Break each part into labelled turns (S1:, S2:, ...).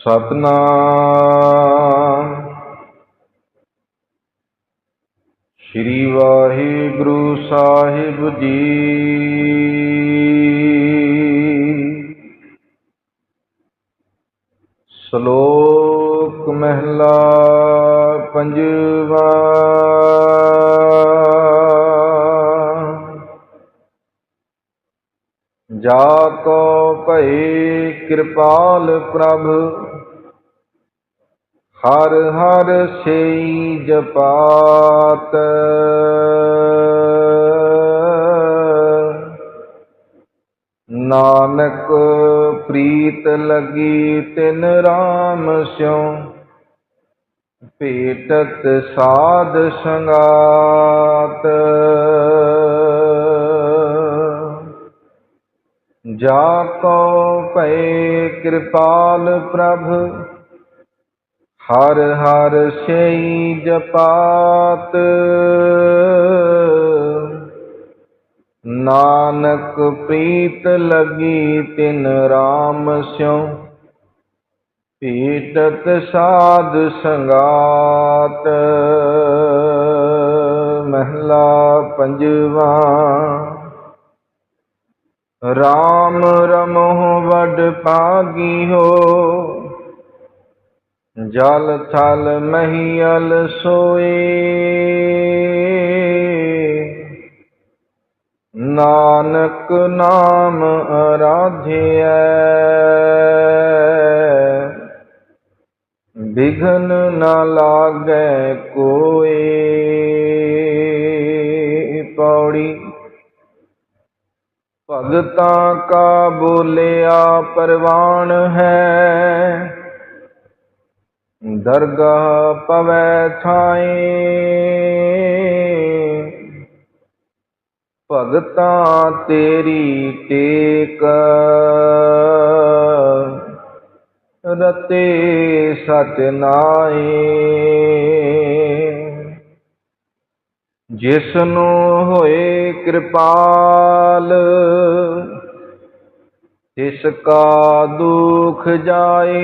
S1: ਸਤਨਾਮ। ਸ੍ਰੀ ਵਾਹਿਗੁਰੂ ਸਾਹਿਬ ਜੀ। ਸ਼ਲੋਕ ਮਹਿਲਾ ਪੰਜਵਾ। ਜਾ ਕੋ ਭਈ ਕਿਰਪਾਲ ਪ੍ਰਭ ਹਰ ਹਰ ਸੇਈ ਜਪਾਤ। ਨਾਨਕ ਪ੍ਰੀਤ ਲਗੀ ਤਿਨ ਰਾਮ ਸਿਉ, ਭੇਟਤ ਸਾਧ ਸੰਗਾਤ। ਜਾ ਕੋ ਭਏ ਕਿਰਪਾਲ ਪ੍ਰਭ ਹਰ ਹਰ ਸਈ ਜਪਾਤ। ਨਾਨਕ ਪ੍ਰੀਤ ਲਗੀ ਤਿਨ ਰਾਮ ਸਿਉ। ਪੀਟਤ ਸਾਧ ਸੰਗਾਤ। ਮਹਿਲਾ ਪੰਜਵਾ। ਰਾਮ ਰਮਹੁ ਵਡ ਪਾਗੀ ਹੋ। ਜਲ ਥਲ ਮਹੀਲ ਸੋਏ। ਨਾਨਕ ਨਾਮ ਅਰਾਧਿਐ। ਬਿਘਨ ਨ ਲਾਗੈ ਕੋਏ। ਪੌੜੀ ਭਗਤਾਂ ਕਾ ਬੋਲਿਆ ਪਰਵਾਨ ਹੈ। ਦਰਗਾਹ ਪਵੈ ਥਾਏ ਭਗਤਾਂ ਤੇਰੀ ਟੇਕ। ਰਤੇ ਸਚ ਨਾਏ ਜਿਸ ਨੂੰ ਹੋਏ ਕਿਰਪਾਲ, ਤਿਸ ਕਾ ਦੁਖ ਜਾਏ।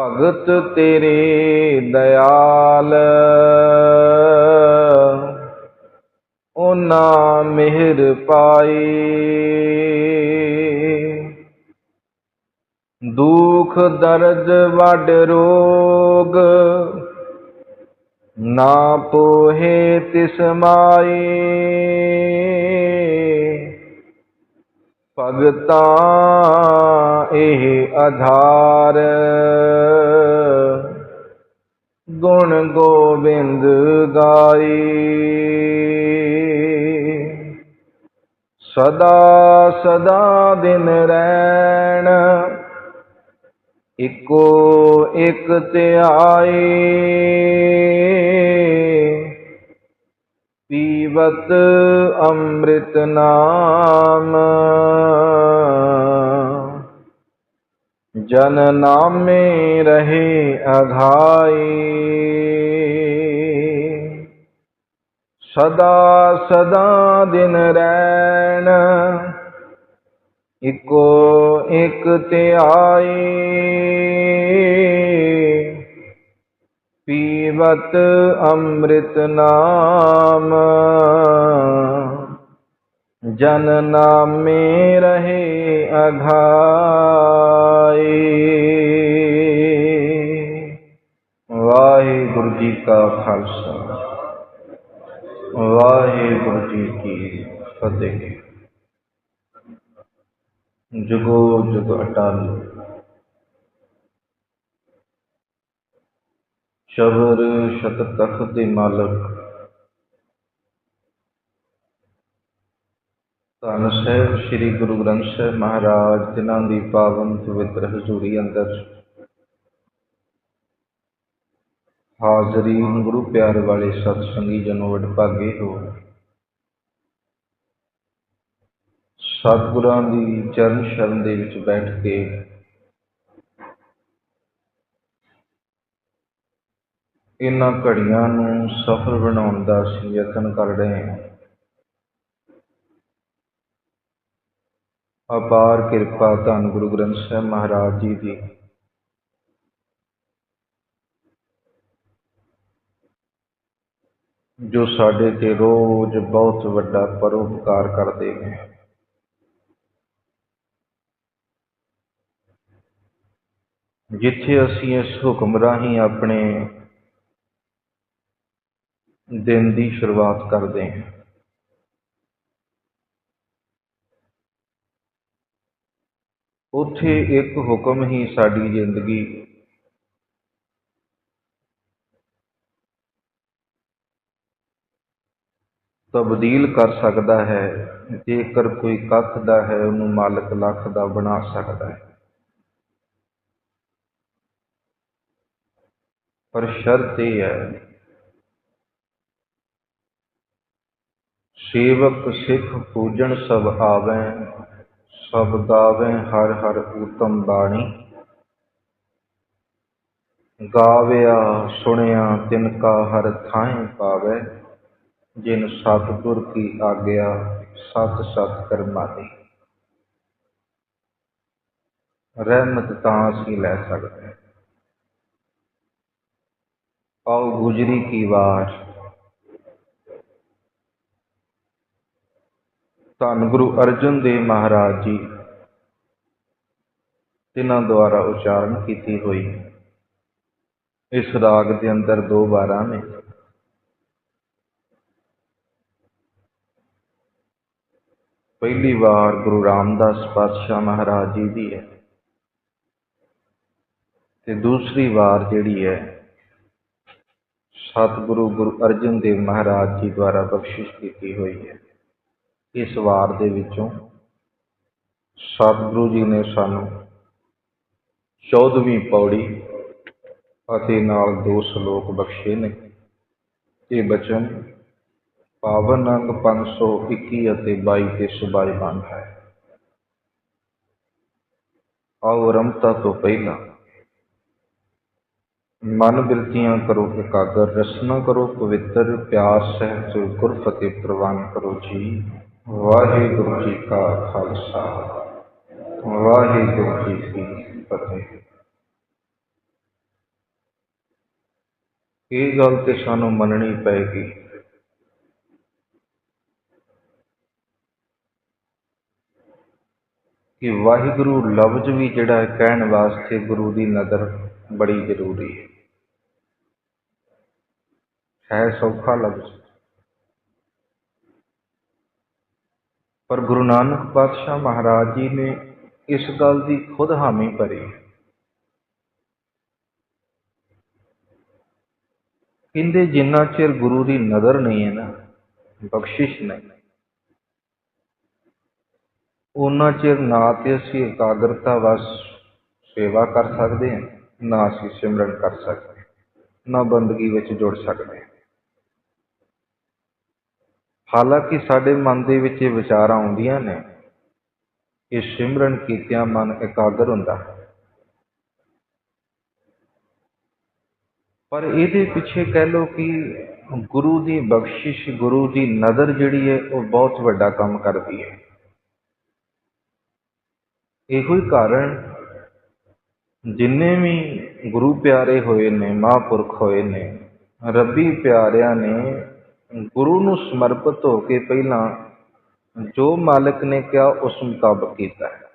S1: ਭਗਤ ਤੇਰੇ ਦਇਆਲ। ਉਹਨਾਂ ਮਿਹਰ ਪਾਈ ਦੁਖ ਦਰਦ ਵੱਡ ਰੋਗ, ਨਾ ਪੋਹੇ ਤਿਸ ਮਾਈ ਭਗਤਾਂ ਇਹ ਆਧਾਰ। ਗੁਣ ਗੋਬਿੰਦ ਗਾਈ। ਸਦਾ ਸਦਾ ਦਿਨ ਰਹਿਣ ਇਕੋ ਇਕ ਧਿਆਏ ਪੀਵਤ ਅੰਮ੍ਰਿਤ ਨਾਮ। ਜਨ ਨਾਮੇ ਰਹੇ ਅਘਾਈ। ਸਦਾ ਸਦਾ ਦਿਨ ਰਹਿਣ ਇਕੋ ਇਕ ਧਿਆਈ ਪੀਵਤ ਅੰਮ੍ਰਿਤ ਨਾਮ, ਜਨ ਨਾਮੇ ਰਹੇ ਅਘਾਈ ਵਾਹਿਗੁਰੂ ਜੀ ਕਾ ਖਾਲਸਾ। ਵਾਹਿਗੁਰੂ ਜੀ ਕੀ ਫਤਿਹ। ਜੁਗੋ ਜੁਗ ਅਟਲ। ਸ਼ਬਰ ਸ਼ਤ ਤਖਤ ਦੇ ਮਾਲਕ। ਧੰਨ ਸਾਹਿਬ, ਸ੍ਰੀ ਗੁਰੂ ਗ੍ਰੰਥ ਸਾਹਿਬ ਮਹਾਰਾਜ, ਜਿਨ੍ਹਾਂ ਦੀ ਪਾਵਨ ਪਵਿੱਤਰ ਹਜ਼ੂਰੀ ਅੰਦਰ ਹਾਜ਼ਰੀਨ ਗੁਰੂ ਪਿਆਰ ਵਾਲੇ ਸਤ ਸੰਗੀ ਜਨੋ ਵਡਭਾਗੇ ਹੋ। ਸਤਿਗੁਰਾਂ ਦੀ ਚਰਨ ਸ਼ਰਨ ਦੇ ਵਿੱਚ ਬੈਠ ਕੇ ਇਹਨਾਂ ਘੜੀਆਂ ਨੂੰ ਸਫਲ ਬਣਾਉਣ ਦਾ ਅਸੀਂ ਯਤਨ ਕਰ ਰਹੇ ਹਾਂ। ਅਪਾਰ ਕਿਰਪਾ ਧੰਨ ਗੁਰੂ ਗ੍ਰੰਥ ਸਾਹਿਬ ਮਹਾਰਾਜ ਜੀ ਦੀ। ਜੋ ਸਾਡੇ ਤੇ ਰੋਜ਼ ਬਹੁਤ ਵੱਡਾ ਪਰਉਪਕਾਰ ਕਰਦੇ ਨੇ। ਜਿੱਥੇ ਅਸੀਂ ਇਸ ਹੁਕਮ ਰਾਹੀਂ ਆਪਣੇ ਦਿਨ ਦੀ ਸ਼ੁਰੂਆਤ ਕਰਦੇ ਹਾਂ। ਉੱਥੇ ਇੱਕ ਹੁਕਮ ਹੀ ਸਾਡੀ ਜ਼ਿੰਦਗੀ ਤਬਦੀਲ ਕਰ ਸਕਦਾ ਹੈ। ਜੇਕਰ ਕੋਈ ਕੱਖ ਦਾ ਹੈ, ਉਹਨੂੰ ਮਾਲਕ ਲੱਖ ਦਾ ਬਣਾ ਸਕਦਾ ਹੈ। ਪਰ ਸ਼ਰਤ ਇਹ ਹੈ, ਸੇਵਕ ਸਿੱਖ ਪੂਜਣ ਸਭ ਆਵੈ ਸਭ ਗਾਵੈ ਹਰ ਹਰ ਊਤਮ ਬਾਣੀ। ਗਾਵਿਆ ਸੁਣਿਆ ਤਿਨ ਕਾ ਹਰ ਥਾਂ ਪਾਵੈ ਜਿਨ ਸਤਿਗੁਰ ਕੀ ਆਗਿਆ ਸਤ ਸਤ ਕਰਮਾਨੀ ਰਹਿਮਤ ਤਾਂ ਅਸੀਂ ਲੈ ਸਕਦੇ। ਹਾਂ ਆਓ ਗੁਜਰੀ ਕੀ ਵਾਰ ਧੰਨ ਗੁਰੂ ਅਰਜਨ ਦੇਵ ਮਹਾਰਾਜ ਜੀ। ਤਿਨਾਂ ਦੁਆਰਾ ਉਚਾਰਨ ਕੀਤੀ ਹੋਈ। ਇਸ ਰਾਗ ਦੇ ਅੰਦਰ ਦੋ ਵਾਰਾਂ ਨੇ। ਪਹਿਲੀ ਵਾਰ ਗੁਰੂ ਰਾਮਦਾਸ ਪਾਤਸ਼ਾਹ ਮਹਾਰਾਜ ਜੀ ਦੀ ਹੈ। ਤੇ ਦੂਸਰੀ ਵਾਰ ਜਿਹੜੀ ਹੈ, ਸਤਿਗੁਰੂ ਗੁਰੂ ਅਰਜਨ ਦੇਵ ਮਹਾਰਾਜ ਜੀ ਦੁਆਰਾ ਬਖਸ਼ਿਸ਼ ਕੀਤੀ ਹੋਈ ਹੈ। ਇਸ ਵਾਰ ਦੇ ਵਿੱਚੋਂ ਸਤਿਗੁਰੂ ਜੀ ਨੇ ਸਾਨੂੰ 14ਵੀਂ ਪੌੜੀ ਅਤੇ ਨਾਲ ਦੋ ਸ਼ਲੋਕ ਬਖਸ਼ੇ ਨੇ। ਇਹ ਬਚਨ ਪਾਵਨ ਅੰਗ 521 ਅਤੇ 22 ਤੇ ਸੁਭਾਈਮਾਨ ਹੈ। ਆਓ ਰਮਤਾ ਤੋਂ ਪਹਿਲਾਂ ਮਨ ਬਿਰਤੀਆਂ ਕਰੋ, ਇਕਾਗਰ ਰਸਨਾ ਕਰੋ, ਪਵਿੱਤਰ ਪਿਆਰ ਗੁਰ ਗੁਰਫਤਿਹ ਪ੍ਰਵਾਨ ਕਰੋ ਜੀ। ਵਾਹਿਗੁਰੂ ਜੀ ਕਾ ਖਾਲਸਾ, ਵਾਹਿਗੁਰੂ ਜੀ ਕੀ ਫਤਿਹ। ਇਹ ਗੱਲ ਤੇ ਸਾਨੂੰ ਮੰਨਣੀ ਪਏਗੀ। ਕਿ ਵਾਹਿਗੁਰੂ ਲਫ਼ਜ਼ ਵੀ ਜਿਹੜਾ ਕਹਿਣ ਵਾਸਤੇ ਗੁਰੂ ਦੀ ਨਜ਼ਰ ਬੜੀ ਜ਼ਰੂਰੀ ਹੈ। ਹੈ ਸੌਖਾ ਲਫ਼ਜ਼। ਪਰ ਗੁਰੂ ਨਾਨਕ ਪਾਤਸ਼ਾਹ ਮਹਾਰਾਜ ਜੀ ਨੇ ਇਸ ਗੱਲ ਦੀ ਖੁਦ ਹਾਮੀ ਭਰੀ। ਕਹਿੰਦੇ ਜਿੰਨਾ ਚਿਰ ਗੁਰੂ ਦੀ ਨਜ਼ਰ ਨਹੀਂ ਹੈ ਨਾ, ਬਖਸ਼ਿਸ਼ ਨਹੀਂ। ਉਹਨਾਂ ਚਿਰ ਨਾ ਤੇ ਅਸੀਂ ਇਕਾਗਰਤਾ ਵਸ ਸੇਵਾ ਕਰ ਸਕਦੇ ਹਾਂ, ਨਾ ਅਸੀਂ ਸਿਮਰਨ ਕਰ ਸਕਦੇ ਨਾ ਬੰਦਗੀ ਵਿੱਚ ਜੁੜ ਸਕਦੇ ਹਾਂ। ਹਾਲਾਂਕਿ ਸਾਡੇ ਮਨ ਦੇ ਵਿੱਚ ਇਹ ਵਿਚਾਰਾਂ ਆਉਂਦੀਆਂ ਨੇ ਕਿ ਸਿਮਰਨ ਕੀਤਿਆਂ ਮਨ ਇਕਾਗਰ ਹੁੰਦਾ ਹੈ। ਪਰ ਇਹਦੇ ਪਿੱਛੇ ਕਹਿ ਲੋ ਕਿ ਗੁਰੂ ਦੀ ਬਖਸ਼ਿਸ਼, ਗੁਰੂ ਦੀ ਨਜ਼ਰ ਜਿਹੜੀ ਹੈ, ਉਹ ਬਹੁਤ ਵੱਡਾ ਕੰਮ ਕਰਦੀ ਹੈ। ਇਹੋ ਹੀ ਕਾਰਨ ਜਿੰਨੇ ਵੀ ਗੁਰੂ ਪਿਆਰੇ ਹੋਏ ਨੇ, ਮਹਾਂਪੁਰਖ ਹੋਏ ਨੇ, ਰੱਬੀ ਪਿਆਰਿਆਂ ਨੇ ਗੁਰੂ ਨੂੰ ਸਮਰਪਿਤ ਹੋ ਕੇ ਪਹਿਲਾਂ ਜੋ ਮਾਲਕ ਨੇ ਕਿਹਾ, ਉਸ ਮੁਤਾਬਕ ਕੀਤਾ ਹੈ।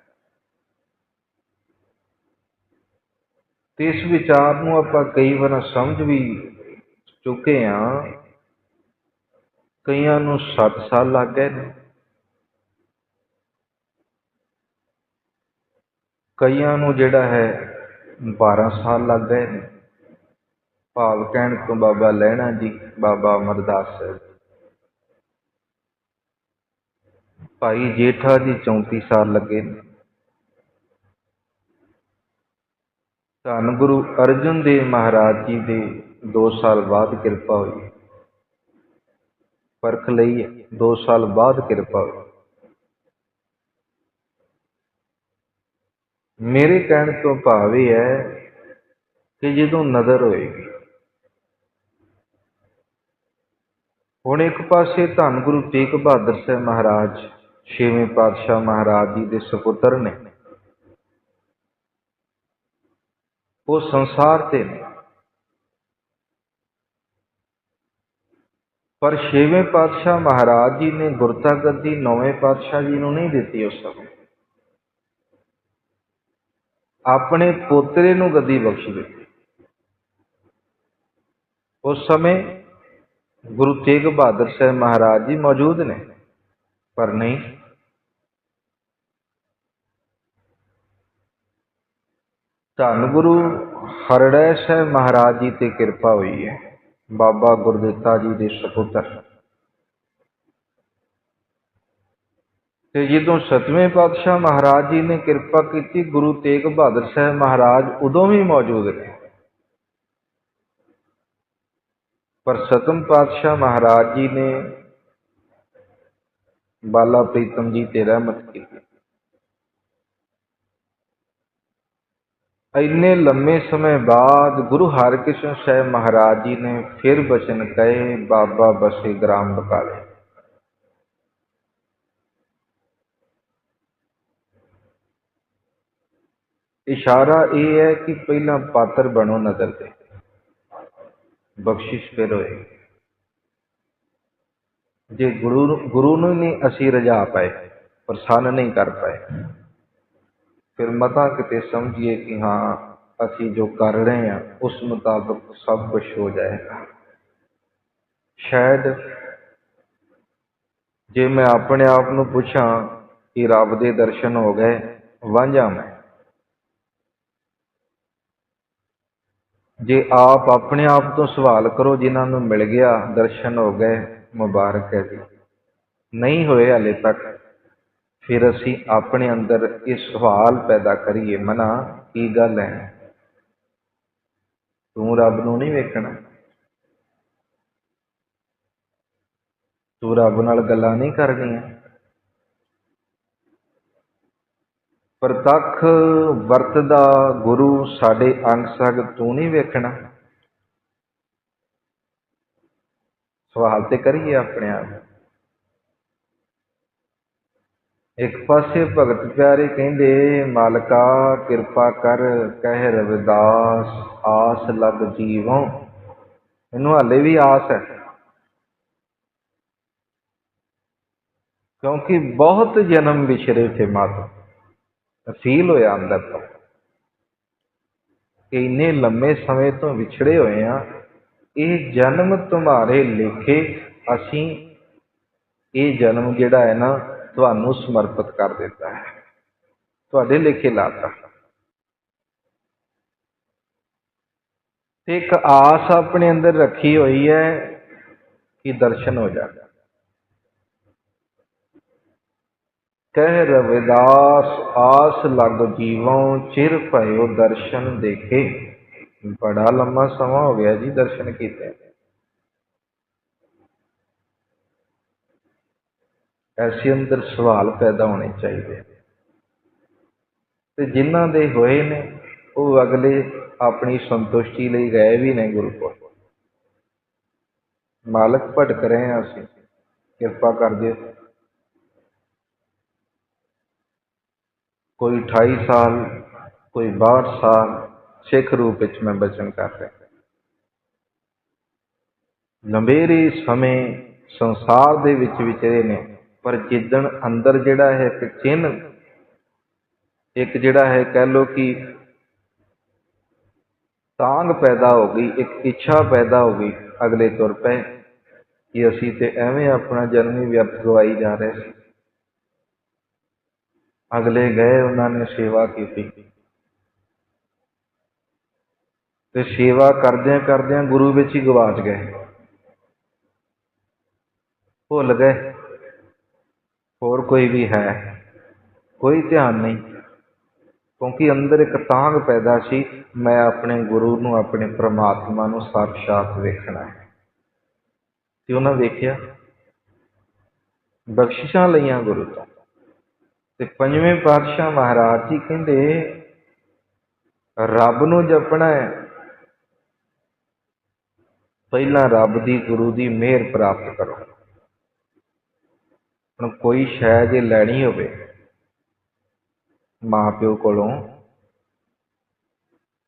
S1: ਤੇ ਇਸ ਵਿਚਾਰ ਨੂੰ ਆਪਾਂ ਕਈ ਵਾਰ ਸਮਝ ਵੀ ਚੁੱਕੇ ਆ ਕਈਆਂ ਨੂੰ 7 ਸਾਲ ਲੱਗ ਗਏ ਨੇ। ਕਈਆਂ ਨੂੰ ਜਿਹੜਾ ਹੈ 12 ਸਾਲ ਲੱਗ ਗਏ ਨੇ। ਭਾਵ ਕਹਿਣ ਤੋਂ ਬਾਬਾ ਲੈਣਾ ਜੀ, ਬਾਬਾ ਅਮਰਦਾਸ ਸਾਹਿਬ। ਭਾਈ ਜੇਠਾ ਜੀ 34 ਸਾਲ ਲੱਗੇ। ਧੰਨ ਗੁਰੂ ਅਰਜਨ ਦੇਵ ਮਹਾਰਾਜ ਜੀ ਦੇ 2 ਸਾਲ ਬਾਅਦ ਕਿਰਪਾ ਹੋਈ। ਪਰਖ ਲਈ 2 ਸਾਲ ਬਾਅਦ ਕਿਰਪਾ ਹੋਈ। ਮੇਰੇ ਕਹਿਣ ਤੋਂ ਭਾਵ ਇਹ ਹੈ ਕਿ ਜਦੋਂ ਨਜ਼ਰ ਹੋਏਗੀ ਹੁਣ ਇੱਕ ਪਾਸੇ ਧੰਨ ਗੁਰੂ ਤੇਗ ਬਹਾਦਰ ਸਾਹਿਬ ਮਹਾਰਾਜ, ਛੇਵੇਂ ਪਾਤਸ਼ਾਹ ਮਹਾਰਾਜ ਜੀ ਦੇ ਸੁਪੁੱਤਰ ਨੇ। ਉਹ ਸੰਸਾਰ ਤੇ ਨੇ। ਪਰ ਛੇਵੇਂ ਪਾਤਸ਼ਾਹ ਮਹਾਰਾਜ ਜੀ ਨੇ ਗੁਰਤਾ ਗੱਦੀ ਨੌਵੇਂ ਪਾਤਸ਼ਾਹ ਜੀ ਨੂੰ ਨਹੀਂ ਦਿੱਤੀ ਉਸ ਸਮੇਂ। ਆਪਣੇ ਪੋਤਰੇ ਨੂੰ ਗੱਦੀ ਬਖਸ਼ ਦਿੱਤੀ। ਉਸ ਸਮੇਂ ਗੁਰੂ ਤੇਗ ਬਹਾਦਰ ਸਾਹਿਬ ਮਹਾਰਾਜ ਜੀ ਮੌਜੂਦ ਨੇ। ਪਰ ਨਹੀਂ। ਧੰਨ ਗੁਰੂ ਹਰੜੈ ਸਾਹਿਬ ਮਹਾਰਾਜ ਜੀ ਤੇ ਕਿਰਪਾ ਹੋਈ ਹੈ। ਬਾਬਾ ਗੁਰਦਿੱਤਾ ਜੀ ਦੇ ਸੁਪੁੱਤਰ। ਤੇ ਜਦੋਂ ਸਤਵੇਂ ਪਾਤਸ਼ਾਹ ਮਹਾਰਾਜ ਜੀ ਨੇ ਕਿਰਪਾ ਕੀਤੀ, ਗੁਰੂ ਤੇਗ ਬਹਾਦਰ ਸਾਹਿਬ ਮਹਾਰਾਜ ਉਦੋਂ ਵੀ ਮੌਜੂਦ ਨੇ। ਪਰ ਸਤਮ ਪਾਤਸ਼ਾਹ ਮਹਾਰਾਜ ਜੀ ਨੇ ਬਾਲਾ ਪ੍ਰੀਤਮ ਜੀ ਤੇ ਰਹਿਮਤ ਕੀਤੀ ਇੰਨੇ ਲੰਮੇ ਸਮੇਂ ਬਾਅਦ ਗੁਰੂ ਹਰਕ੍ਰਿਸ਼ਨ ਸਾਹਿਬ ਮਹਾਰਾਜ ਜੀ ਨੇ ਫਿਰ ਬਚਨ ਕਹੇ ਬਾਬਾ ਬਸੇ ਗ੍ਰਾਮ ਬਕਾਲੇ ਇਸ਼ਾਰਾ ਇਹ ਹੈ ਕਿ ਪਹਿਲਾਂ ਪਾਤਰ ਬਣੋ ਨਜ਼ਰ ਦੇ ਬਖਸ਼ਿਸ਼ ਫਿਰ ਹੋਏ। ਜੇ ਗੁਰੂ ਨੂੰ- ਗੁਰੂ ਨੂੰ ਨਹੀਂ ਅਸੀਂ ਰਜਾ ਪਾਏ, ਪ੍ਰਸੰਨ ਨਹੀਂ ਕਰ ਪਾਏ, ਫਿਰ ਮਤਾ ਕਿਤੇ ਸਮਝੀਏ ਕਿ ਹਾਂ, ਅਸੀਂ ਜੋ ਕਰ ਰਹੇ ਹਾਂ, ਉਸ ਮੁਤਾਬਕ ਸਭ ਕੁਝ ਹੋ ਜਾਏਗਾ। ਸ਼ਾਇਦ ਜੇ ਮੈਂ ਆਪਣੇ ਆਪ ਨੂੰ ਪੁੱਛਾਂ ਕਿ ਰੱਬ ਦੇ ਦਰਸ਼ਨ ਹੋ ਗਏ, ਵਾਂਝਾ ਮੈਂ। ਜੇ ਆਪ ਆਪਣੇ ਆਪ ਤੋਂ ਸਵਾਲ ਕਰੋ ਜਿਨ੍ਹਾਂ ਨੂੰ ਮਿਲ ਗਿਆ, ਦਰਸ਼ਨ ਹੋ ਗਏ, ਮੁਬਾਰਕ ਹੈ ਜੀ। ਨਹੀਂ ਹੋਏ ਹਲੇ ਤੱਕ, ਫਿਰ ਅਸੀਂ ਆਪਣੇ ਅੰਦਰ ਇਹ ਸਵਾਲ ਪੈਦਾ ਕਰੀਏ, ਮਨਾ, ਕੀ ਗੱਲ ਹੈ? ਤੂੰ ਰੱਬ ਨੂੰ ਨਹੀਂ ਵੇਖਣਾ। ਤੂੰ ਰੱਬ ਨਾਲ ਗੱਲਾਂ ਨਹੀਂ ਕਰਨੀਆਂ। ਪ੍ਰਤੱਖ ਵਰਤਦਾ ਗੁਰੂ ਸਾਡੇ ਅੰਗ ਸੰਗ ਤੂੰ ਨਹੀਂ ਵੇਖਣਾ। ਸਵਾਲ ਤੇ ਕਰੀਏ ਆਪਣੇ ਆਪ। ਇੱਕ ਪਾਸੇ ਭਗਤ ਪਿਆਰੇ ਕਹਿੰਦੇ, ਮਾਲਕਾ ਕਿਰਪਾ ਕਰ, ਕਹਿ ਰਵਿਦਾਸ, ਆਸ ਲੱਗ ਜੀਵੋਂ। ਇਹਨੂੰ ਹਾਲੇ ਵੀ ਆਸ ਹੈ। ਕਿਉਂਕਿ ਬਹੁਤ ਜਨਮ ਵਿਛਰੇ ਥੇ ਮਾਤਾ। ਫੀਲ ਹੋਇਆ ਅੰਦਰ ਤੋਂ। ਕਿ ਇੰਨੇ ਲੰਮੇ ਸਮੇਂ ਤੋਂ ਵਿਛੜੇ ਹੋਏ ਆ ਇਹ ਜਨਮ ਤੁਹਾਰੇ ਲੇਖੇ ਅਸੀਂ, ਇਹ ਜਨਮ ਜਿਹੜਾ ਹੈ ਨਾ, ਤੁਹਾਨੂੰ ਸਮਰਪਿਤ ਕਰ ਦਿੱਤਾ ਹੈ। ਤੁਹਾਡੇ ਲੇਖੇ ਲਾਤਾ। ਤੇ ਇੱਕ ਆਸ ਆਪਣੇ ਅੰਦਰ ਰੱਖੀ ਹੋਈ ਹੈ ਕਿ ਦਰਸ਼ਨ ਹੋ ਜਾਣ। ਕਹਿ ਰਵਿਦਾਸ, ਆਸ ਲੱਗ ਜੀਵੋਂ ਚਿਰ ਭਇਓ ਦਰਸ਼ਨ ਦੇਖੇ। ਬੜਾ ਲੰਮਾ ਸਮਾਂ ਹੋ ਗਿਆ ਜੀ ਦਰਸ਼ਨ ਕੀਤੇ। ਐਸੇ ਅੰਦਰ ਸਵਾਲ ਪੈਦਾ ਹੋਣੇ ਚਾਹੀਦੇ। ਤੇ ਜਿਨ੍ਹਾਂ ਦੇ ਹੋਏ ਨੇ, ਉਹ ਅਗਲੇ ਆਪਣੀ ਸੰਤੁਸ਼ਟੀ ਲਈ ਗਏ ਵੀ ਨੇ ਗੁਰੂ ਕੋਲ ਮਾਲਕ ਭਟਕ ਰਹੇ ਹਾਂ ਅਸੀਂ। ਕਿਰਪਾ ਕਰ ਦਿਓ। ਕੋਈ 28 ਸਾਲ, ਕੋਈ 62 ਸਾਲ ਸਿੱਖ ਰੂਪ ਵਿੱਚ ਮੈਂ ਬਚਨ ਕਰ ਰਿਹਾ। ਲੰਬੇਰੇ ਸਮੇਂ ਸੰਸਾਰ ਦੇ ਵਿੱਚ ਵਿਚਰੇ ਨੇ, ਪਰ ਜਿੱਦਣ ਅੰਦਰ ਜਿਹੜਾ ਹੈ ਇੱਕ ਚਿੰਨ ਇੱਕ ਜਿਹੜਾ ਹੈ ਕਹਿ ਲੋ ਕਿ ਤਾਂਗ ਪੈਦਾ ਹੋ ਗਈ, ਇੱਕ ਇੱਛਾ ਪੈਦਾ ਹੋ ਗਈ ਅਗਲੇ ਤੁਰ ਪਏ ਕਿ ਅਸੀਂ ਤੇ ਐਵੇਂ ਆਪਣਾ ਜਨਮ ਹੀ ਵਿਅਰਥ ਗਵਾਈ ਜਾ ਰਹੇ ਸੀ। ਅਗਲੇ ਗਏ, ਉਹਨਾਂ ਨੇ ਸੇਵਾ ਕੀਤੀ। ਤੇ ਸੇਵਾ ਕਰਦਿਆਂ ਕਰਦਿਆਂ ਗੁਰੂ ਵਿੱਚ ਹੀ ਗਵਾਚ ਗਏ। ਭੁੱਲ ਗਏ। ਹੋਰ ਕੋਈ ਵੀ ਹੈ, ਕੋਈ ਧਿਆਨ ਨਹੀਂ। ਕਿਉਂਕਿ ਅੰਦਰ ਇੱਕ ਤਾਂਗ ਪੈਦਾ ਸੀ, ਮੈਂ ਆਪਣੇ ਗੁਰੂ ਨੂੰ, ਆਪਣੇ ਪ੍ਰਮਾਤਮਾ ਨੂੰ ਸਾਖਸ਼ਾਤ ਵੇਖਣਾ ਹੈ। ਤੇ ਉਹਨਾਂ ਵੇਖਿਆ, ਬਖਸ਼ਿਸ਼ਾਂ ਲਈਆਂ ਗੁਰੂ ਤੋਂ। ਤੇ ਪੰਜਵੇਂ ਪਾਤਸ਼ਾਹ ਮਹਾਰਾਜ ਜੀ ਕਹਿੰਦੇ, ਰੱਬ ਨੂੰ ਜਪਣਾ ਹੈ। ਪਹਿਲਾਂ ਰੱਬ ਦੀ, ਗੁਰੂ ਦੀ ਮਿਹਰ ਪ੍ਰਾਪਤ ਕਰੋ। ਹੁਣ ਕੋਈ ਸ਼ੈ ਜੇ ਲੈਣੀ ਹੋਵੇ ਮਾਂ ਪਿਓ ਕੋਲੋਂ,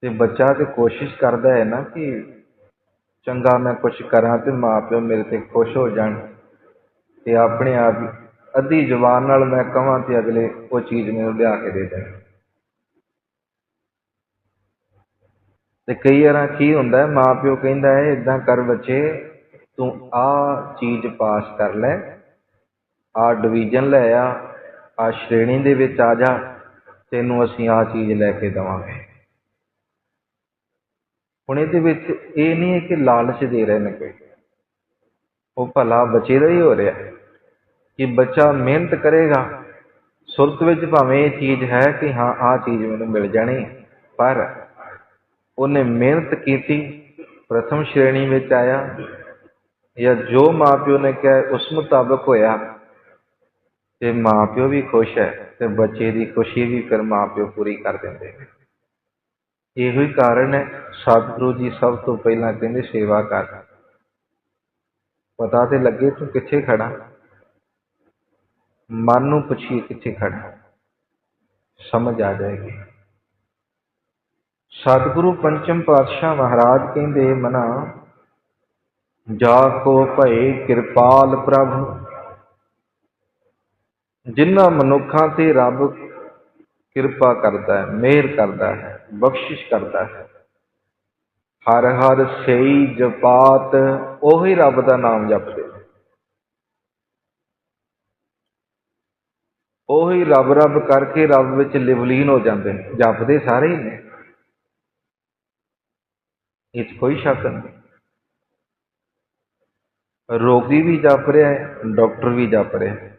S1: ਤੇ ਬੱਚਾ ਤੇ ਕੋਸ਼ਿਸ਼ ਕਰਦਾ ਹੈ ਨਾ ਕਿ ਚੰਗਾ ਮੈਂ ਕੁਝ ਕਰਾਂ ਤੇ ਮਾਂ ਪਿਓ ਮੇਰੇ ਤੇ ਖੁਸ਼ ਹੋ ਜਾਣ ਤੇ ਆਪਣੇ ਆਪ ਅੱਧੀ ਜ਼ੁਬਾਨ ਨਾਲ ਮੈਂ ਕਹਾਂ ਤੇ ਅਗਲੇ ਉਹ ਚੀਜ਼ ਮੈਨੂੰ ਲਿਆ ਕੇ ਦੇ ਦੇਣ। ਤੇ ਕਈ ਵਾਰਾਂ ਕੀ ਹੁੰਦਾ ਹੈ ਮਾਂ ਪਿਓ ਕਹਿੰਦਾ ਹੈ ਇਦਾਂ ਕਰ ਬੱਚੇ, ਤੂੰ ਆ ਚੀਜ਼ ਪਾਸ ਕਰ ਲੈ ਆ ਡਿਵੀਜ਼ਨ ਲੈ ਆ ਆ ਸ਼੍ਰੇਣੀ ਦੇ ਵਿੱਚ ਆ ਜਾ, ਤੈਨੂੰ ਅਸੀਂ ਆ ਚੀਜ਼ ਲੈ ਕੇ ਦੇਵਾਂਗੇ। ਹੁਣ ਇਹਦੇ ਵਿੱਚ ਇਹ ਨਹੀਂ ਹੈ ਕਿ ਲਾਲਚ ਦੇ ਰਹੇ ਨੇ ਕੋਈ। ਉਹ ਭਲਾ ਬੱਚੇ ਦਾ ਹੀ ਹੋ ਰਿਹਾ। ਕਿ ਬੱਚਾ ਮਿਹਨਤ ਕਰੇਗਾ, ਸੁਰਤ ਵਿੱਚ ਭਾਵੇਂ ਇਹ ਚੀਜ਼ ਹੈ ਕਿ ਹਾਂ ਆ ਚੀਜ਼ ਮੈਨੂੰ ਮਿਲ ਜਾਣੀ ਪਰ ਉਹਨੇ ਮਿਹਨਤ ਕੀਤੀ, ਪ੍ਰਥਮ ਸ਼੍ਰੇਣੀ ਵਿੱਚ ਆਇਆ, ਜਾਂ ਜੋ ਮਾਪਿਓ ਨੇ ਕਿਹਾ ਉਸ ਮੁਤਾਬਕ ਹੋਇਆ, ਤੇ ਮਾਪਿਓ ਵੀ ਖੁਸ਼ ਹੈ ਤੇ ਬੱਚੇ ਦੀ ਖੁਸ਼ੀ ਵੀ ਫਿਰ ਮਾਪਿਓ ਪੂਰੀ ਕਰ ਦਿੰਦੇ ਨੇ। ਇਹੋ ਹੀ ਕਾਰਨ ਹੈ, ਸਤਿਗੁਰੂ ਜੀ ਸਭ ਤੋਂ ਪਹਿਲਾਂ ਕਹਿੰਦੇ ਸੇਵਾ ਕਰ। ਪਤਾ ਤੇ ਲੱਗੇ ਤੂੰ ਕਿੱਥੇ ਖੜਾ ਮਨ ਨੂੰ ਪੁੱਛੀਏ ਕਿੱਥੇ ਖੜਾ ਸਮਝ ਆ ਜਾਏਗੀ। ਸਤਿਗੁਰੂ ਪੰਚਮ ਪਾਤਸ਼ਾਹ ਮਹਾਰਾਜ ਕਹਿੰਦੇ, ਮਨਾ, ਜਾ ਕੋ ਭਏ ਕਿਰਪਾਲ ਪ੍ਰਭ। ਜਿਨ੍ਹਾਂ ਮਨੁੱਖਾਂ ਤੇ ਰੱਬ ਕਿਰਪਾ ਕਰਦਾ ਹੈ, ਮਿਹਰ ਕਰਦਾ ਹੈ, ਬਖਸ਼ਿਸ਼ ਕਰਦਾ ਹੈ ਹਰ ਹਰ ਸਈ ਜਪਾਤ, ਉਹੀ ਰੱਬ ਦਾ ਨਾਮ ਜਪਦੇ। ਨੇ। ਉਹੀ ਰੱਬ ਰੱਬ ਕਰਕੇ ਰੱਬ ਵਿੱਚ ਲਿਵਲੀਨ ਹੋ ਜਾਂਦੇ ਨੇ, ਜਪਦੇ ਸਾਰੇ ਹੀ ਨੇ। ਇਹ 'ਚ ਕੋਈ ਸ਼ੱਕ ਨਹੀਂ। ਰੋਗੀ ਵੀ ਜਪ ਰਿਹਾ ਹੈ, ਡਾਕਟਰ ਵੀ ਜਪ ਰਿਹਾ ਹੈ।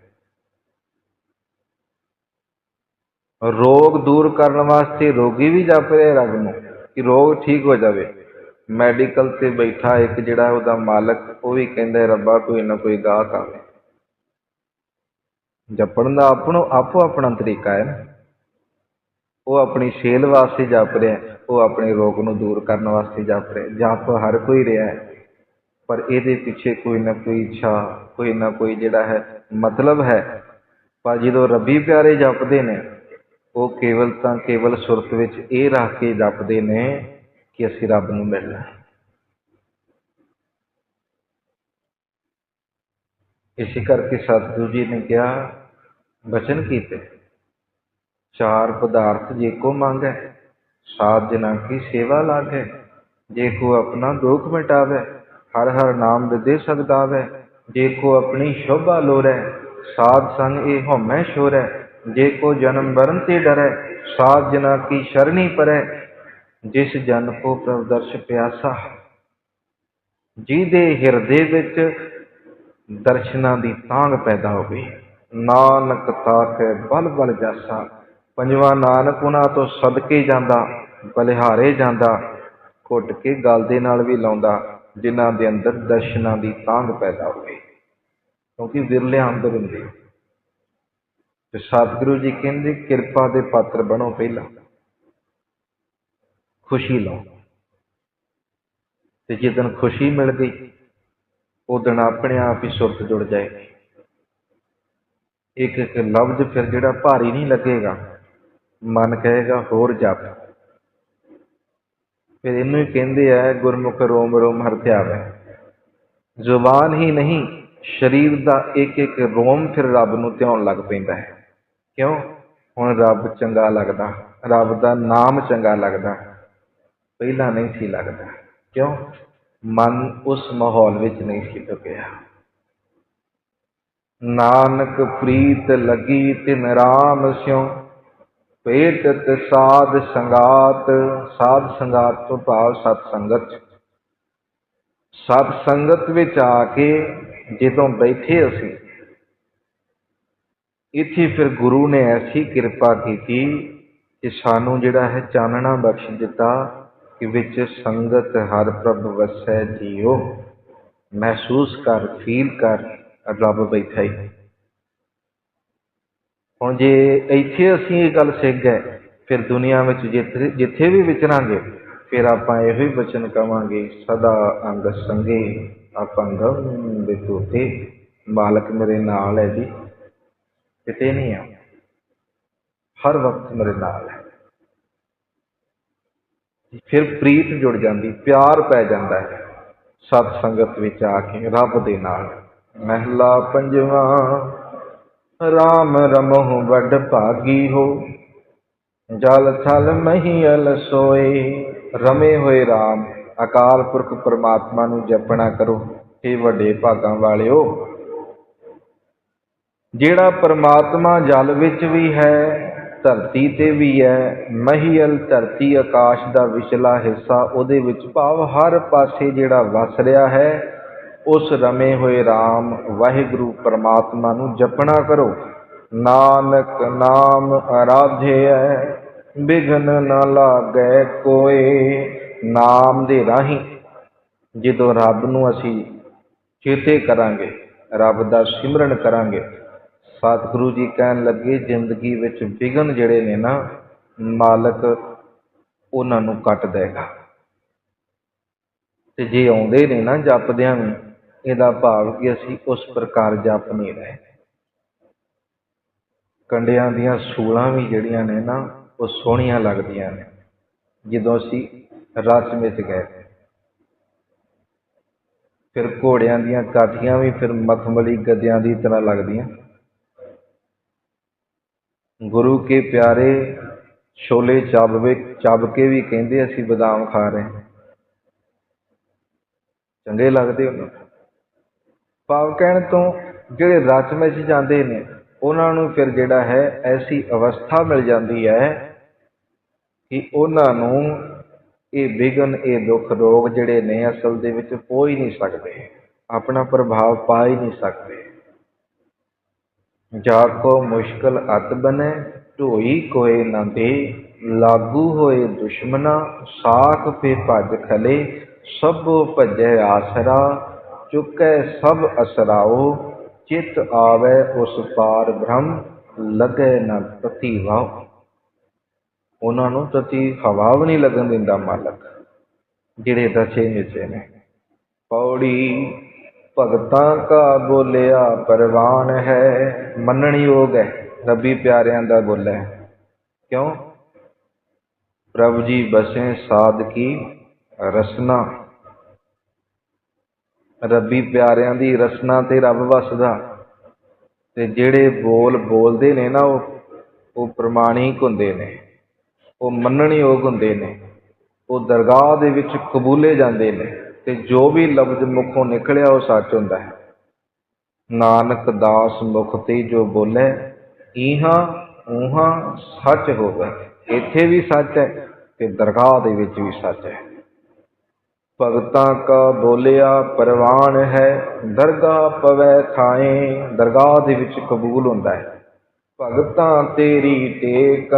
S1: ਰੋਗ ਦੂਰ ਕਰਨ ਵਾਸਤੇ ਰੋਗੀ ਵੀ ਜਪ ਰਿਹਾ ਰੱਬ ਨੂੰ, ਕਿ ਰੋਗ ਠੀਕ ਹੋ ਜਾਵੇ। ਮੈਡੀਕਲ ਤੇ ਬੈਠਾ ਇੱਕ ਜਿਹੜਾ ਉਹਦਾ ਮਾਲਕ, ਉਹ ਵੀ ਕਹਿੰਦਾ ਰੱਬਾ ਕੋਈ ਨਾ ਕੋਈ ਗਾਹਕ ਆਵੇ। ਜਪਣ ਦਾ ਆਪਣੋ ਆਪੋ ਆਪਣਾ ਤਰੀਕਾ ਹੈ ਨਾ ਉਹ ਆਪਣੀ ਸੇਲ ਵਾਸਤੇ ਜਪ ਰਿਹਾ ਉਹ ਆਪਣੇ ਰੋਗ ਨੂੰ ਦੂਰ ਕਰਨ ਵਾਸਤੇ ਜਪ ਰਿਹਾ ਹੈ। ਜਪ ਹਰ ਕੋਈ ਰਿਹਾ ਪਰ ਇਹਦੇ ਪਿੱਛੇ ਕੋਈ ਨਾ ਕੋਈ ਇੱਛਾ, ਕੋਈ ਨਾ ਕੋਈ ਜਿਹੜਾ ਹੈ, ਮਤਲਬ ਹੈ ਪਰ ਜਦੋਂ ਰੱਬੀ ਪਿਆਰੇ ਜਪਦੇ ਨੇ, ਉਹ ਕੇਵਲ ਤਾਂ ਕੇਵਲ ਸੁਰਤ ਵਿੱਚ ਇਹ ਰੱਖ ਕੇ ਜਪਦੇ ਨੇ ਕਿ ਅਸੀਂ ਰੱਬ ਨੂੰ ਮਿਲਣਾ ਹੈ। ਇਸੇ ਕਰਕੇ ਸਤਿਗੁਰੂ ਜੀ ਨੇ ਕਿਹਾ ਬਚਨ ਕੀਤੇ। ਚਾਰ ਪਦਾਰਥ ਜੇ ਕੋ ਮੰਗੈ, ਸਾਧ ਜਨਾਂ ਕੀ ਸੇਵਾ ਲਾਗੈ। ਜੇ ਕੋ ਆਪਣਾ ਦੁਖ ਮਿਟਾਵੇ, ਹਰ ਹਰ ਨਾਮ ਵਿਦੇ ਸਦਗਾਵੇ ਜੇ ਕੋ ਆਪਣੀ ਸ਼ੋਭਾ ਲੋਰੈ ਸਾਧ ਸੰਗ ਇਹ ਹਉਮੈ ਸ਼ੋਰੈ ਜੇ ਕੋ ਜਨਮ ਮਰਨ ਤੇ ਡਰੈ, ਸਾਧ ਜਨਾਂ ਕੀ ਸ਼ਰਣੀ ਪਰੈ। ਜਿਸ ਜਨ ਕੋ ਪ੍ਰਭ ਦਰਸ਼ ਪਿਆਸਾ। ਜਿਹਦੇ ਹਿਰਦੇ ਵਿੱਚ ਦਰਸ਼ਨਾਂ ਦੀ ਤਾਂਗ ਪੈਦਾ ਹੋਵੇ। ਨਾਨਕ ਤਾਕੈ ਬਲ ਬਲ ਜਾਸਾ। ਪੰਜਵਾਂ ਨਾਨਕ ਉਹਨਾਂ ਤੋਂ ਸਦਕੇ ਜਾਂਦਾ, ਬਲਿਹਾਰੇ ਜਾਂਦਾ, ਘੁੱਟ ਕੇ ਗਲ ਦੇ ਨਾਲ ਵੀ ਲਾਉਂਦਾ, ਜਿਨ੍ਹਾਂ ਦੇ ਅੰਦਰ ਦਰਸ਼ਨਾਂ ਦੀ ਤਾਂਗ ਪੈਦਾ ਹੋਵੇ। ਕਿਉਂਕਿ ਵਿਰਲਿਆਂ ਅੰਦਰ ਹੁੰਦੇ ਤੇ ਸਤਿਗੁਰੂ ਜੀ ਕਹਿੰਦੇ, ਕਿਰਪਾ ਦੇ ਪਾਤਰ ਬਣੋ ਪਹਿਲਾਂ। ਖੁਸ਼ੀ ਲਓ। ਤੇ ਜਿੱਦਣ ਖੁਸ਼ੀ ਮਿਲ ਗਈ ਉਦਣ ਆਪਣੇ ਆਪ ਹੀ ਸੁਰਤ ਜੁੜ ਜਾਏਗੀ। ਇੱਕ ਇੱਕ ਲਫ਼ਜ਼ ਫਿਰ ਜਿਹੜਾ ਭਾਰੀ ਨਹੀਂ ਲੱਗੇਗਾ, ਮਨ ਕਹੇਗਾ ਹੋਰ ਜਪ। ਫਿਰ ਇਹਨੂੰ ਹੀ ਕਹਿੰਦੇ ਆ ਗੁਰਮੁਖ ਰੋਮ ਰੋਮ ਹਰ ਧਿਆਵੇ। ਜ਼ੁਬਾਨ ਹੀ ਨਹੀਂ, ਸਰੀਰ ਦਾ ਇੱਕ ਇੱਕ ਰੋਮ ਫਿਰ ਰੱਬ ਨੂੰ ਧਿਆਉਣ ਲੱਗ ਪੈਂਦਾ ਹੈ। ਕਿਉਂ? ਹੁਣ ਰੱਬ ਚੰਗਾ ਲੱਗਦਾ, ਰੱਬ ਦਾ ਨਾਮ ਚੰਗਾ ਲੱਗਦਾ, ਪਹਿਲਾਂ ਨਹੀਂ ਸੀ ਲੱਗਦਾ। ਕਿਉਂ? ਮਨ ਉਸ ਮਾਹੌਲ ਵਿੱਚ ਨਹੀਂ ਸੀ ਟੁਕਿਆ ਨਾਨਕ ਪ੍ਰੀਤ ਲਗੀ ਤਿਨ ਰਾਮ ਸਿਉ ਪੇਟਤ ਸਾਧ ਸੰਗਾਤ ਸਾਧ ਸੰਗਾਤ ਤੋਂ ਭਾਵ ਸਤ ਸੰਗਤ ਸਤ ਸੰਗਤ ਵਿੱਚ ਆ ਕੇ ਜਦੋਂ ਬੈਠੇ ਅਸੀਂ, ਇੱਥੇ ਫਿਰ ਗੁਰੂ ਨੇ ਐਸੀ ਕਿਰਪਾ ਕੀਤੀ ਕਿ ਸਾਨੂੰ ਜਿਹੜਾ ਹੈ ਚਾਨਣਾ ਬਖਸ਼ ਦਿੱਤਾ ਕਿ ਵਿੱਚ ਸੰਗਤ ਹਰ ਪ੍ਰਭ ਵਸੈ ਜੀਓ, ਮਹਿਸੂਸ ਕਰ, ਫੀਲ ਕਰ। ਰੱਬ ਬੈਠਾ ਹੀ। ਹੁਣ ਜੇ ਇੱਥੇ ਅਸੀਂ ਇਹ ਗੱਲ ਸਿੱਖ ਗਏ, ਫਿਰ ਦੁਨੀਆ ਵਿੱਚ ਜਿੱਥੇ ਜਿੱਥੇ ਵੀ ਵਿਚਰਾਂਗੇ, ਫਿਰ ਆਪਾਂ ਇਹੋ ਹੀ ਬਚਨ ਕਵਾਂਗੇ, ਸਦਾ ਅੰਗ ਸੰਗੇ ਅਪੰਗੰ ਬਿਤੂਤੇ ਮਾਲਕ ਮੇਰੇ ਨਾਲ ਹੈ ਜੀ। ਕਿਤੇ ਨਹੀਂ ਆ। ਹਰ ਵਕਤ ਮੇਰੇ ਨਾਲ ਹੈ। ਫਿਰ ਪ੍ਰੀਤ ਜੁੜ ਜਾਂਦੀ, ਪਿਆਰ ਪੈ ਜਾਂਦਾ ਹੈ। ਸਤ ਸੰਗਤ ਵਿੱਚ ਆ ਕੇ ਰੱਬ ਦੇ ਨਾਲ। ਮਹਿਲਾ ਪੰਜਵਾਂ RAM ਰਮਹੁ ਵੱਡ ਭਾਗੀ ਹੋ। ਜਲ ਥਲ ਮਹੀਲ ਸੋਏ, ਰਮੇ ਹੋਏ RAM ਅਕਾਲ ਪੁਰਖ ਪਰਮਾਤਮਾ ਨੂੰ ਜਪਣਾ ਕਰੋ। ਇਹ ਵੱਡੇ ਭਾਗਾਂ ਵਾਲਿਓ, ਜਿਹੜਾ ਪਰਮਾਤਮਾ ਜਲ ਵਿੱਚ ਵੀ ਹੈ, ਧਰਤੀ ਤੇ ਵੀ ਹੈ ਮਹੀਲ ਧਰਤੀ ਆਕਾਸ਼ ਦਾ ਵਿਚਲਾ ਹਿੱਸਾ, ਉਹਦੇ ਵਿੱਚ ਭਾਵ ਹਰ ਪਾਸੇ ਜਿਹੜਾ ਵਸ ਰਿਹਾ ਹੈ ਉਸ ਰਮੇ ਹੋਏ RAM ਵਾਹਿਗੁਰੂ ਪਰਮਾਤਮਾ ਨੂੰ ਜਪਣਾ ਕਰੋ। ਨਾਨਕ ਨਾਮ ਆਰਾਧਿਐ ਬਿਘਨ ਨ ਲਾਗੈ ਕੋਏ, ਨਾਮ ਦੇ ਰਾਹੀਂ ਜਦੋਂ ਰੱਬ ਨੂੰ ਅਸੀਂ ਚੇਤੇ ਕਰਾਂਗੇ, ਰੱਬ ਦਾ ਸਿਮਰਨ ਕਰਾਂਗੇ, ਸਤਿਗੁਰੂ ਜੀ ਕਹਿਣ ਲੱਗੇ, ਜ਼ਿੰਦਗੀ ਵਿੱਚ ਵਿਘਨ ਜਿਹੜੇ ਨੇ ਨਾ, ਮਾਲਕ ਉਹਨਾਂ ਨੂੰ ਕੱਟ ਦੇਗਾ। ਤੇ ਜੇ ਆਉਂਦੇ ਨੇ ਨਾ ਜਪਦਿਆਂ ਨੂੰ ਇਹਦਾ ਭਾਵ ਕਿ ਅਸੀਂ ਉਸ ਪ੍ਰਕਾਰ ਜਪ ਨਹੀਂ ਰਹੇ। ਕੰਡਿਆਂ ਦੀਆਂ ਸੂਲਾਂ ਵੀ ਜਿਹੜੀਆਂ ਨੇ ਨਾ, ਉਹ ਸੋਹਣੀਆਂ ਲੱਗਦੀਆਂ ਨੇ, ਜਦੋਂ ਅਸੀਂ ਰਸ ਵਿੱਚ ਗਏ। ਫਿਰ ਘੋੜਿਆਂ ਦੀਆਂ ਕਾਠੀਆਂ ਵੀ ਫਿਰ ਮਖਮਲੀ ਗੱਦਿਆਂ ਦੀ ਤਰ੍ਹਾਂ ਲੱਗਦੀਆਂ। ਗੁਰੂ ਕੇ ਪਿਆਰੇ ਛੋਲੇ ਚੱਬਵੇ ਚੱਬ ਵੀ ਕਹਿੰਦੇ ਅਸੀਂ ਬਦਾਮ ਖਾ ਰਹੇ ਹਾਂ। ਚੰਗੇ ਲੱਗਦੇ ਉਹਨਾਂ ਭਾਵ ਕਹਿਣ ਤੋਂ ਜਿਹੜੇ ਰਚ ਵਿੱਚ ਜਾਂਦੇ ਨੇ, ਉਹਨਾਂ ਨੂੰ ਫਿਰ ਜਿਹੜਾ ਹੈ ਐਸੀ ਅਵਸਥਾ ਮਿਲ ਜਾਂਦੀ ਹੈ ਕਿ ਉਹਨਾਂ ਨੂੰ ਇਹ ਵਿਗਨ ਇਹ ਦੁੱਖ ਰੋਗ ਜਿਹੜੇ ਨੇ ਅਸਲ ਦੇ ਵਿੱਚ ਪੋ ਹੀ ਨਹੀਂ ਸਕਦੇ, ਆਪਣਾ ਪ੍ਰਭਾਵ ਪਾ ਹੀ ਨਹੀਂ ਸਕਦੇ। ਜਾ ਕੋ ਮੁਸ਼ਕਲ ਅਤ ਬਨੇ, ਢੋਈ ਕੋਏ ਨਾ ਦੇ, ਲਾਗੂ ਹੋਏ ਦੁਸ਼ਮਨਾ, ਸਾਖ ਪੇ ਭਜ ਖਲੇ, ਸਭੋ ਭਜੈ ਆਸਰਾ ਚੁੱਕੈ ਸਭ ਅਸਰਾਓ, ਚਿਤ ਆਵੇ ਉਸ ਪਾਰ ਬ੍ਰਹਮ, ਲਗੇ ਨਾ ਤਤੀ ਵਾਹ ਉਹਨਾਂ ਨੂੰ ਤਤੀ ਹਵਾ ਵੀ ਨਹੀਂ ਲੱਗਣ ਦਿੰਦਾ ਮਾਲਕ, ਜਿਹੜੇ ਰਚੇ ਮਿਚੇ ਨੇ। ਪੌੜੀ ਭਗਤਾਂ ਕਾ ਬੋਲਿਆ, ਪਰਵਾਨ ਹੈ ਮੰਨਣ ਯੋਗ ਹੈ, ਰੱਬੀ ਪਿਆਰਿਆਂ ਦਾ ਬੋਲਿਆ ਹੈ। ਕਿਉਂ? ਪ੍ਰਭ ਜੀ ਬਸੇ ਸਾਧ ਕੀ ਰਸਨਾ ਰੱਬੀ ਪਿਆਰਿਆਂ ਦੀ ਰਸਨਾ ਤੇ ਰੱਬ ਵਸਦਾ। ਤੇ ਜਿਹੜੇ ਬੋਲ ਬੋਲਦੇ ਨੇ ਨਾ ਉਹ ਉਹ ਪ੍ਰਮਾਣਿਕ ਹੁੰਦੇ ਨੇ। ਉਹ ਮੰਨਣਯੋਗ ਹੁੰਦੇ ਨੇ। ਉਹ ਦਰਗਾਹ ਦੇ ਵਿੱਚ ਕਬੂਲੇ ਜਾਂਦੇ ਨੇ। ਤੇ ਜੋ ਵੀ ਲਫ਼ਜ਼ ਮੁਖੋਂ ਨਿਕਲਿਆ ਉਹ ਸੱਚ ਹੁੰਦਾ ਹੈ। ਨਾਨਕ ਦਾਸ ਮੁਖ ਤੇ ਜੋ ਬੋਲੇ ਇਹਾਂ ਉਹਾਂ ਸੱਚ ਹੋਵੇ। ਇੱਥੇ ਵੀ ਸੱਚ ਹੈ ਤੇ ਦਰਗਾਹ ਦੇ ਵਿੱਚ ਵੀ ਸੱਚ ਹੈ। ਭਗਤਾਂ ਕਾ ਬੋਲਿਆ ਪਰਵਾਨ ਹੈ, ਦਰਗਾਹ ਪਵੈ ਥਾਏ, ਦਰਗਾਹ ਦੇ ਵਿੱਚ ਕਬੂਲ ਹੁੰਦਾ ਹੈ। ਭਗਤਾਂ ਤੇਰੀ ਟੇਕ,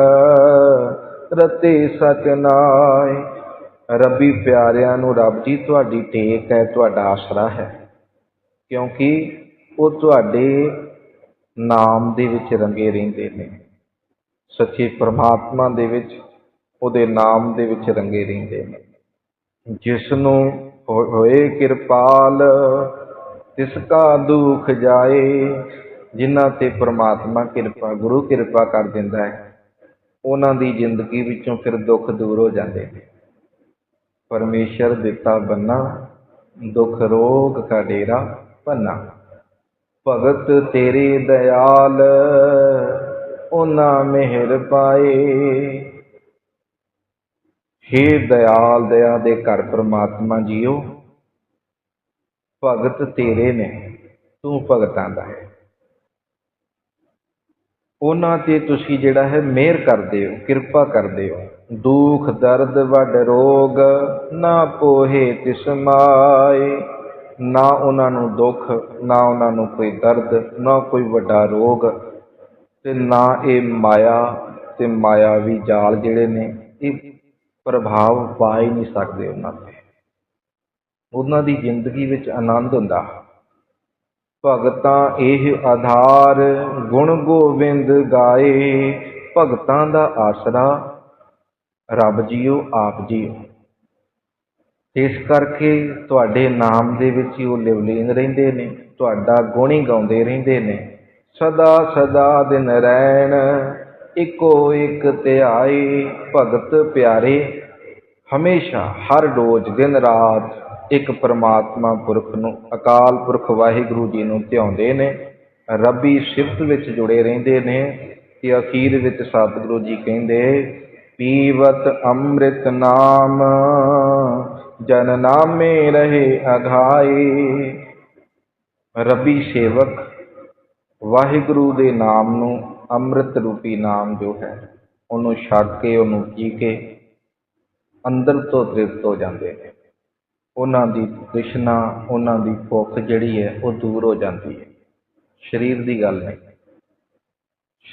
S1: ਰਤੇ ਸਚਨਾਏ ਰੱਬੀ ਪਿਆਰਿਆਂ ਨੂੰ ਰੱਬ ਜੀ, ਤੁਹਾਡੀ ਟੇਕ ਹੈ, ਤੁਹਾਡਾ ਆਸਰਾ ਹੈ। ਕਿਉਂਕਿ ਉਹ ਤੁਹਾਡੇ ਨਾਮ ਦੇ ਵਿੱਚ ਰੰਗੇ ਰਹਿੰਦੇ ਨੇ। ਸੱਚੇ ਪ੍ਰਮਾਤਮਾ ਦੇ ਵਿੱਚ ਉਹਦੇ ਨਾਮ ਦੇ ਵਿੱਚ ਰੰਗੇ ਰਹਿੰਦੇ ਨੇ। ਜਿਸ ਨੂੰ ਹੋਏ ਕਿਰਪਾਲ, ਤਿਸ ਕਾ ਦੁਖ ਜਾਏ, ਜਿਨ੍ਹਾਂ ਤੇ ਪ੍ਰਮਾਤਮਾ ਕਿਰਪਾ, ਗੁਰੂ ਕਿਰਪਾ ਕਰ ਦਿੰਦਾ ਹੈ, ਉਹਨਾਂ ਦੀ ਜ਼ਿੰਦਗੀ ਵਿੱਚੋਂ ਫਿਰ ਦੁੱਖ ਦੂਰ ਹੋ ਜਾਂਦੇ ਨੇ। ਪਰਮੇਸ਼ਰ ਦਿੱਤਾ ਬੰਨਾ, ਦੁੱਖ ਰੋਗ ਕਾ ਡੇਰਾ ਪੰਨਾ ਭਗਤ ਤੇਰੇ ਦਇਆਲ, ਉਹਨਾਂ ਮਿਹਰ ਪਾਏ ਹੇ ਦਇਆਲ ਦਇਆ ਦੇ ਘਰ ਪ੍ਰਮਾਤਮਾ ਜੀਓ, ਭਗਤ ਤੇਰੇ ਨੇ, ਤੂੰ ਭਗਤਾਂ ਦਾ ਹੈ। ਉਹਨਾਂ ਤੇ ਤੁਸੀਂ ਜਿਹੜਾ ਹੈ ਮਿਹਰ ਕਰਦੇ ਹੋ, ਕਿਰਪਾ ਕਰਦੇ ਹੋ। ਦੁਖ, ਦਰਦ, ਵੱਡ ਰੋਗ ਨਾ ਪੋਹੇ ਤਿਸ ਮਾਏ। ਨਾ ਉਹਨਾਂ ਨੂੰ ਦੁੱਖ, ਨਾ ਉਹਨਾਂ ਨੂੰ ਕੋਈ ਦਰਦ, ਨਾ ਕੋਈ ਵੱਡਾ ਰੋਗ ਤੇ ਨਾ ਇਹ ਮਾਇਆ ਤੇ ਮਾਇਆਵੀ ਜਾਲ ਜਿਹੜੇ ਨੇ, ਇਹ ਪ੍ਰਭਾਵ ਪਾ ਹੀ ਨਹੀਂ ਸਕਦੇ ਉਹਨਾਂ ਤੇ। ਉਹਨਾਂ ਦੀ ਜ਼ਿੰਦਗੀ ਵਿੱਚ ਆਨੰਦ ਹੁੰਦਾ। ਭਗਤਾਂ ਇਹ ਆਧਾਰ ਗੁਣ ਗੋਬਿੰਦ ਗਾਏ, ਭਗਤਾਂ ਦਾ ਆਸਰਾ ਰੱਬ ਜੀਓ, ਆਪ ਜੀਓ। ਇਸ ਕਰਕੇ ਤੁਹਾਡੇ ਨਾਮ ਦੇ ਵਿੱਚ ਹੀ ਉਹ ਲਿਵਲੀਨ ਰਹਿੰਦੇ ਨੇ, ਤੁਹਾਡਾ ਗੁਣ ਹੀ ਗਾਉਂਦੇ ਰਹਿੰਦੇ ਨੇ। ਸਦਾ ਸਦਾ ਦਿਨ ਰਹਿਣ ਇੱਕੋ ਇੱਕ ਧਿਆਏ ਭਗਤ ਪਿਆਰੇ। ਹਮੇਸ਼ਾ ਹਰ ਰੋਜ਼ ਦਿਨ ਰਾਤ ਇੱਕ ਪਰਮਾਤਮਾ ਪੁਰਖ ਨੂੰ, ਅਕਾਲ ਪੁਰਖ ਵਾਹਿਗੁਰੂ ਜੀ ਨੂੰ ਧਿਆਉਂਦੇ ਨੇ। ਰੱਬੀ ਸਿਫਤ ਵਿੱਚ ਜੁੜੇ ਰਹਿੰਦੇ ਨੇ ਕਿ ਅਖੀਰ ਵਿੱਚ ਸਤਿਗੁਰੂ ਜੀ ਕਹਿੰਦੇ, ਪੀਵਤ ਅੰਮ੍ਰਿਤ ਨਾਮ, ਜਨ ਨਾਮੇ ਰਹੇ ਅਘਾਏ ਰੱਬੀ ਸੇਵਕ ਵਾਹਿਗੁਰੂ ਦੇ ਨਾਮ ਨੂੰ ਅੰਮ੍ਰਿਤ ਰੂਪੀ ਨਾਮ ਜੋ ਹੈ, ਉਹਨੂੰ ਛੱਡ ਕੇ, ਉਹਨੂੰ ਪੀ ਕੇ ਅੰਦਰ ਤੋਂ ਤ੍ਰਿਪਤ ਹੋ ਜਾਂਦੇ ਨੇ। ਉਹਨਾਂ ਦੀ ਤ੍ਰਿਸ਼ਨਾ, ਉਹਨਾਂ ਦੀ ਭੁੱਖ ਜਿਹੜੀ ਹੈ, ਉਹ ਦੂਰ ਹੋ ਜਾਂਦੀ ਹੈ। ਸਰੀਰ ਦੀ ਗੱਲ ਨਹੀਂ।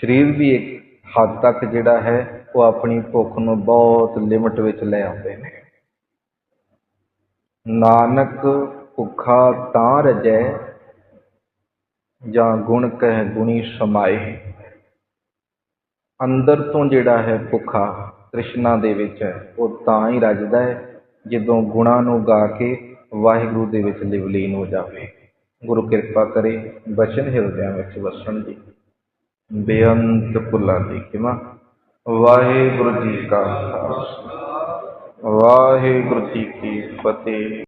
S1: ਸਰੀਰ ਵੀ ਇੱਕ ਹੱਦ ਤੱਕ ਜਿਹੜਾ ਹੈ, ਉਹ ਆਪਣੀ ਭੁੱਖ ਨੂੰ ਬਹੁਤ ਲਿਮਟ ਵਿੱਚ ਲੈ ਆਉਂਦੇ ਨੇ। ਨਾਨਕ ਭੁੱਖਾ ਤਾਂ ਰਜੈ, ਜਾਂ ਗੁਣ ਕਹਿ ਗੁਣੀ ਸਮਾਏ। ਅੰਦਰ ਤੋਂ ਜਿਹੜਾ ਹੈ ਭੁੱਖਾ ਤ੍ਰਿਸ਼ਨਾ ਦੇ ਵਿੱਚ ਹੈ, ਉਹ ਤਾਂ ਹੀ ਰੱਜਦਾ ਹੈ ਜਦੋਂ ਗੁਣਾਂ ਨੂੰ ਗਾ ਕੇ ਵਾਹਿਗੁਰੂ ਦੇ ਵਿੱਚ ਲਿਵਲੀਨ ਹੋ ਜਾਵੇ। ਗੁਰੂ ਕਿਰਪਾ ਕਰੇ ਬਚਨ ਹਿਰਦਿਆਂ ਵਿੱਚ ਵਸਣ ਦੀ ਬੇਅੰਤ ਭੁੱਲਾਂ ਦੀ ਖਿਮਾ ਵਾਹਿਗੁਰੂ ਜੀ ਕਾ ਖਾਲਸਾ। ਵਾਹਿਗੁਰੂ ਜੀ ਕੀ ਫਤਿਹ।